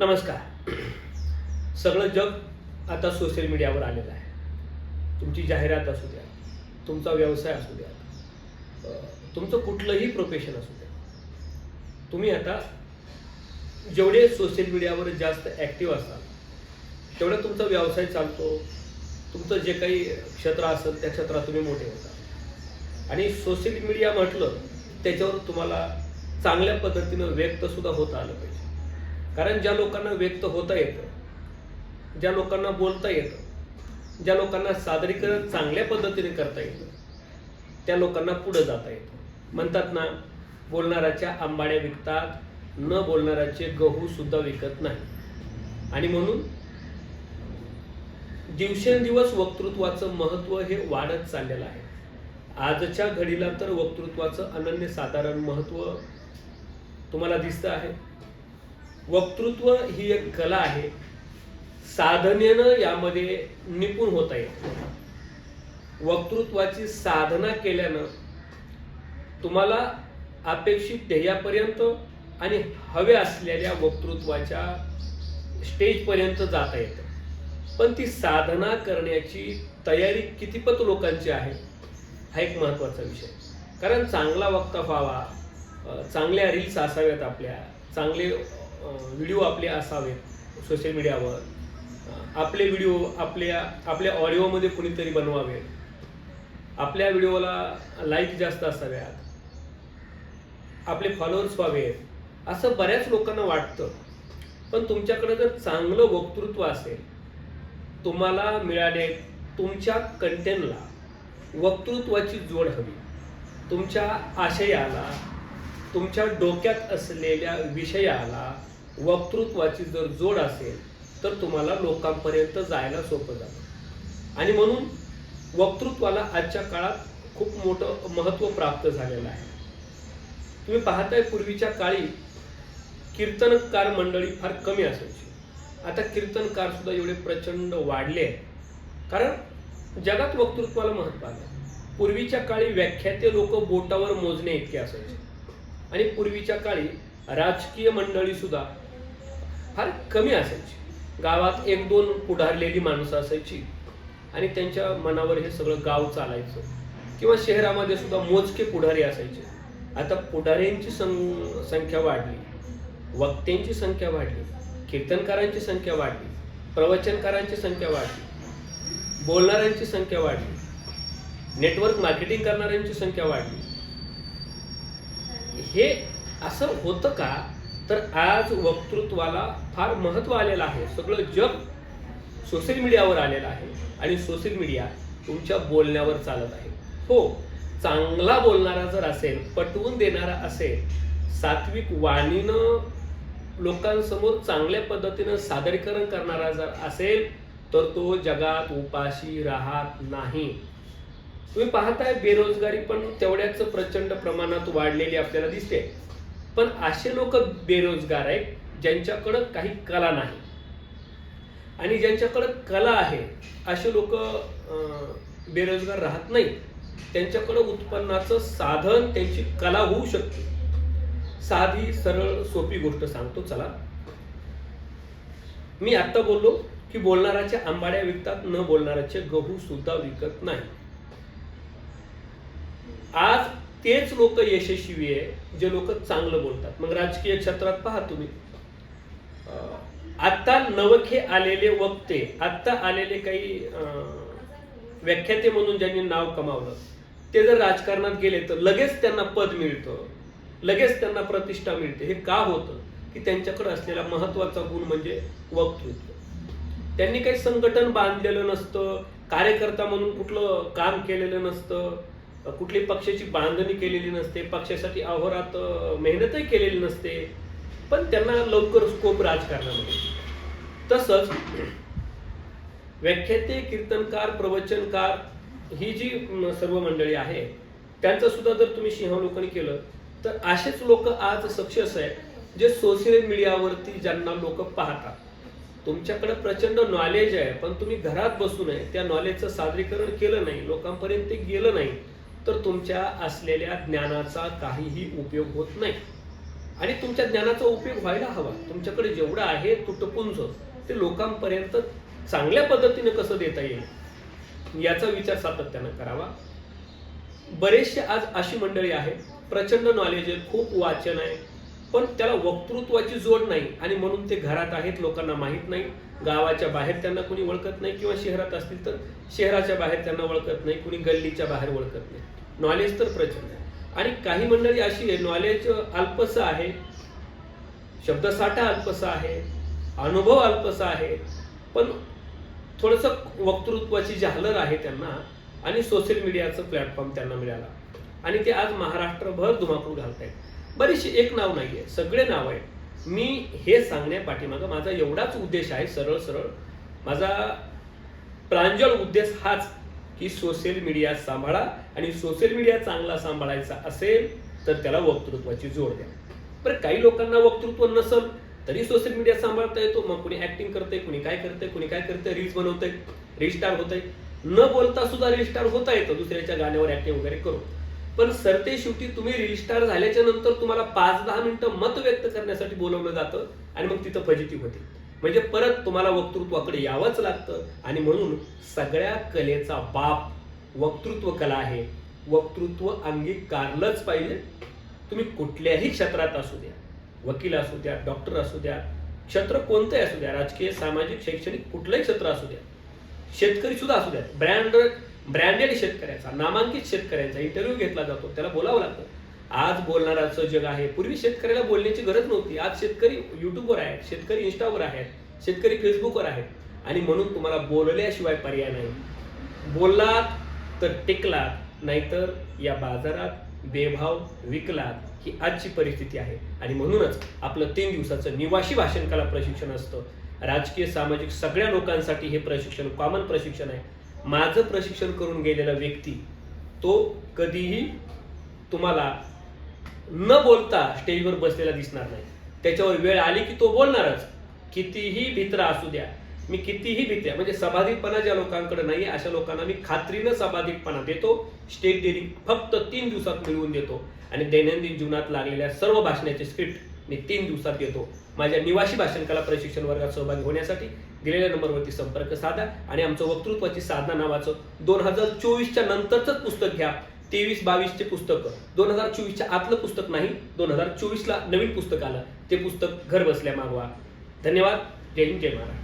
नमस्कार. सगळं जग आता सोशल मीडियावर आलेलं आहे. तुमची जाहिरात असू द्या तुमचा व्यवसाय असू द्या तुमचं कुठलंही प्रोफेशन असू द्या. तुम्ही आता जेवढे सोशल मीडियावर जास्त ॲक्टिव्ह असाल तेवढा तुमचा व्यवसाय चालतो तुमचं जे काही क्षेत्र असेल त्या क्षेत्रात तुम्ही मोठे होता. आणि सोशल मीडिया म्हटलं त्याच्यावर तुम्हाला चांगल्या पद्धतीनं व्यक्तसुद्धा होता आलं पाहिजे. कारण ज्या लोकांना व्यक्त होता येतं ज्या लोकांना बोलता येतं ज्या लोकांना सादरीकरण चांगल्या पद्धतीने करता येतं त्या लोकांना पुढं जाता येतं. म्हणतात ना बोलणाऱ्याच्या आंबाड्या विकतात न बोलणाऱ्याचे गहू सुद्धा विकत नाही. आणि म्हणून दिवसेंदिवस वक्तृत्वाचं महत्त्व हे वाढत चाललेलं आहे. आजच्या घडीला तर वक्तृत्वाचं अनन्यसाधारण महत्त्व तुम्हाला दिसतं आहे? वक्तृत्व ही एक कला आहे. साधनेनं यामध्ये निपुण होता येत वक्तृत्वाची साधना केल्यानं तुम्हाला अपेक्षित ध्येयापर्यंत आणि हव्या असलेल्या वक्तृत्वाच्या स्टेजपर्यंत जाता येतं. पण ती साधना करण्याची तयारी कितीपत लोकांची आहे हा एक महत्त्वाचा विषय. कारण चांगला वक्ता व्हावा चांगल्या रील्स असाव्यात आपल्या चांगले व्हिडिओ आपले असावेत सोशल मीडियावर. आपले व्हिडिओ आपल्या आपल्या ऑडिओमध्ये कुणीतरी बनवावे आपल्या व्हिडिओला लाईक जास्त असाव्यात. आपले फॉलोअर्स व्हावेत. असं बऱ्याच लोकांना वाटतं. पण तुमच्याकडे जर चांगलं वक्तृत्व असेल तुम्हाला मिळाले तुमच्या कंटेंटला वक्तृत्वाची जोड हवी. तुमच्या आशयाला तुमच्या डोक्यात असलेल्या विषयाला वक्तृत्वाची जर जोड असेल तर तुम्हाला लोकांपर्यंत जायला सोपं जातं. आणि म्हणून वक्तृत्वाला आजच्या काळात खूप मोठं महत्त्व प्राप्त झालेलं आहे. तुम्ही पाहताय पूर्वीच्या काळी कीर्तनकार मंडळी फार कमी असायची. आता कीर्तनकार सुद्धा एवढे प्रचंड वाढले आहेत. कारण जगात वक्तृत्वाला महत्त्व आलं. पूर्वीच्या काळी व्याख्याते लोक बोटावर मोजणे इतके असायचे. आणि पूर्वीच्या काळी राजकीय मंडळी सुद्धा फार कमी असायची. गावात एक दोन पुढारलेली माणसं असायची आणि त्यांच्या मनावर हे सगळं गाव चालायचं. किंवा शहरामध्ये सुद्धा मोजके पुढारी असायचे. आता पुढाऱ्यांची सं संख्या वाढली. वक्त्यांची संख्या वाढली. कीर्तनकारांची संख्या वाढली. प्रवचनकारांची संख्या वाढली. बोलणाऱ्यांची संख्या वाढली. नेटवर्क मार्केटिंग करणाऱ्यांची संख्या वाढली. हे असं होतं का? तर आज वक्तृत्वाला फार महत्त्व आलेलं आहे. सगळं जग सोशल मीडियावर आलेलं आहे आणि सोशल मीडिया तुमच्या बोलण्यावर चालत आहे. हो चांगला बोलणारा जर असेल पटवून देणारा असेल सात्विक वाणीनं लोकांसमोर चांगल्या पद्धतीनं सादरीकरण करणारा जर असेल तर तो जगात उपाशी राहत नाही. तुम्ही पाहताय बेरोजगारी पण तेवढ्याच प्रचंड प्रमाणात वाढलेली आपल्याला दिसते. पण असे लोक बेरोजगार आहेत ज्यांच्याकडं काही कला नाही. आणि ज्यांच्याकडं कला आहे असे लोक बेरोजगार राहत नाही. त्यांच्याकडं उत्पन्नाचं साधन त्यांची कला होऊ शकते. साधी सरळ सोपी गोष्ट सांगतो चला. मी आता बोललो की बोलणाऱ्याच्या आंबाड्या विकतात न बोलणाऱ्याचे गहू सुद्धा विकत नाही. आज तेच लोक यशस्वी आहे जे लोक चांगलं बोलतात. मग राजकीय क्षेत्रात पहा तुम्ही. आत्ता नवखे आलेले वक्ते आत्ता आलेले काही अं, व्याख्याते म्हणून ज्यांनी नाव कमावलं ते जर राजकारणात गेले तर लगेच त्यांना पद मिळतं. लगेच त्यांना प्रतिष्ठा मिळते. हे का होतं? की त्यांच्याकडे असलेला महत्त्वाचा गुण म्हणजे वक्तृत्व. त्यांनी काही संघटन बांधलेलं नसतं कार्यकर्ता म्हणून कुठलं काम केलेलं नसतं. कुठली पक्षाची बांधणी केलेली नसते पक्षासाठी अहोरात मेहनतही केलेली नसते पण त्यांना लवकर स्कोप राजकारणामध्ये. तसंच व्याख्याते कीर्तनकार प्रवचनकार ही जी सर्व मंडळी आहे त्यांचं सुद्धा जर तुम्ही सिंहावलोकन केलं तर असेच लोक आज सक्सेस आहेत जे सोशल मीडियावरती ज्यांना लोक पाहतात. तुमच्याकडे प्रचंड नॉलेज आहे पण तुम्ही घरात बसू नये त्या नॉलेजचं सादरीकरण केलं नाही लोकांपर्यंत ते गेलं नाही तर तुमच्या असलेल्या ज्ञानाचा काहीही उपयोग होत नाही. आणि तुमच्या ज्ञानाचा उपयोग व्हायला हवा. तुमच्याकडे जेवढं आहे तुटपुंज ते लोकांपर्यंत चांगल्या पद्धतीने कसं देता येईल? याचा विचार सातत्यानं करावा. बरेचसे आज अशी मंडळी आहे प्रचंड नॉलेज आहे खूप वाचन आहे पण त्याला वक्तृत्वाची जोड नाही आणि म्हणून ते घरात आहेत लोकांना माहीत नाही. गावाच्या बाहेर त्यांना कोणी ओळखत नाही किंवा शहरात असतील तर शहराच्या बाहेर त्यांना ओळखत नाही कुणी गल्लीच्या बाहेर ओळखत नाही. नॉलेज तर प्रचंड आहे. आणि काही मंडळी अशी आहे नॉलेज अल्पसं आहे शब्दसाठा अल्पसा आहे अनुभव अल्पसा आहे पण थोडंसं वक्तृत्वाची झालर आहे त्यांना आणि सोशल मीडियाचं प्लॅटफॉर्म त्यांना मिळाला. आणि ते आज महाराष्ट्रभर धुमाकूळ आहेत बरीचशी एक नाव नाही आहे सगळे नाव आहेत. मी हे सांगण्या पाठीमागं माझा एवढाच उद्देश आहे सरळ सरळ. माझा प्रांजळ उद्देश हाच की सोशल मीडिया सांभाळा आणि सोशल मीडिया चांगला सांभाळायचा असेल तर त्याला वक्तृत्वाची जोड द्या. बरं काही लोकांना वक्तृत्व नसल तरी सोशल मीडिया सांभाळता येतो. मग कुणी ऍक्टिंग करतंय कुणी काय करतंय कुणी काय करतंय रील्स बनवतंय रिस्टार होतंय. न बोलता सुद्धा रिस्टार होता येतं दुसऱ्याच्या गाण्यावर ऍक्टिंग वगैरे करून. पण सरते शेवटी तुम्ही रिस्टार झाल्याच्यानंतर तुम्हाला पाच दहा मिनिटं मत व्यक्त करण्यासाठी बोलवलं जातं आणि मग तिथं फजिती होते. म्हणजे परत तुम्हाला वक्तृत्वाकडे यावंच लागतं आणि म्हणून सगळ्या कलेचा बाप वक्तृत्व कला आहे. वक्तृत्व अंगीकारलंच पाहिजे. तुम्ही कुठल्याही क्षेत्रात असू द्या वकील असू द्या डॉक्टर असू द्या क्षेत्र कोणतंही असू द्या राजकीय सामाजिक शैक्षणिक कुठलंही क्षेत्र असू द्या शेतकरी सुद्धा असू द्या ब्रँड ब्रँडेड शेतकऱ्याचा नामांकित शेतकऱ्यांचा इंटरव्ह्यू घेतला जातो त्याला बोलावं लागतं. आज बोलणाराचं जग आहे. पूर्वी शेतकऱ्याला बोलण्याची गरज नव्हती. आज शेतकरी युट्यूबवर आहेत शेतकरी इंस्टावर आहेत शेतकरी फेसबुकवर आहेत. आणि म्हणून तुम्हाला बोलल्याशिवाय पर्याय नाही. बोललात तर टिकलात नाहीतर या बाजारात बेभाव विकलात ही आजची परिस्थिती आहे. आणि म्हणूनच आपलं तीन दिवसाचं निवासी भाषण कला प्रशिक्षण असतं. राजकीय सामाजिक सगळ्या लोकांसाठी हे प्रशिक्षण कॉमन प्रशिक्षण आहे. माझं प्रशिक्षण करून गेलेला व्यक्ती तो कधीही तुम्हाला न बोलता स्टेजवर बसलेला दिसणार नाही. त्याच्यावर वेळ आली की तो बोलणारच. कितीही भित्रा असू द्या मी कितीही भीत्या म्हणजे सभाधिकपणा ज्या लोकांकडे नाही अशा लोकांना मी खात्रीनं सभाधिकपणा देतो. स्टेज डेअरिंग फक्त तीन दिवसात मिळवून देतो. आणि दैनंदिन जीवनात लागलेल्या सर्व भाषणाचे स्क्रिप्ट मी तीन दिवसात देतो. माझ्या निवासी भाषण कला प्रशिक्षण वर्गात सहभागी होण्यासाठी दिलेल्या नंबरवरती संपर्क साधा आणि आमचं वक्तृत्वाची साधना नावाचं दोन हजार चोवीसच्या नंतरच पुस्तक घ्या. तेवीस बावीसचे पुस्तक. दोन हजार चोवीसच्या आतलं पुस्तक नाही दोन हजार चोवीसला नवीन पुस्तक आलं. ते पुस्तक घर बसल्या मागवा. धन्यवाद. जय हिंद जय महाराज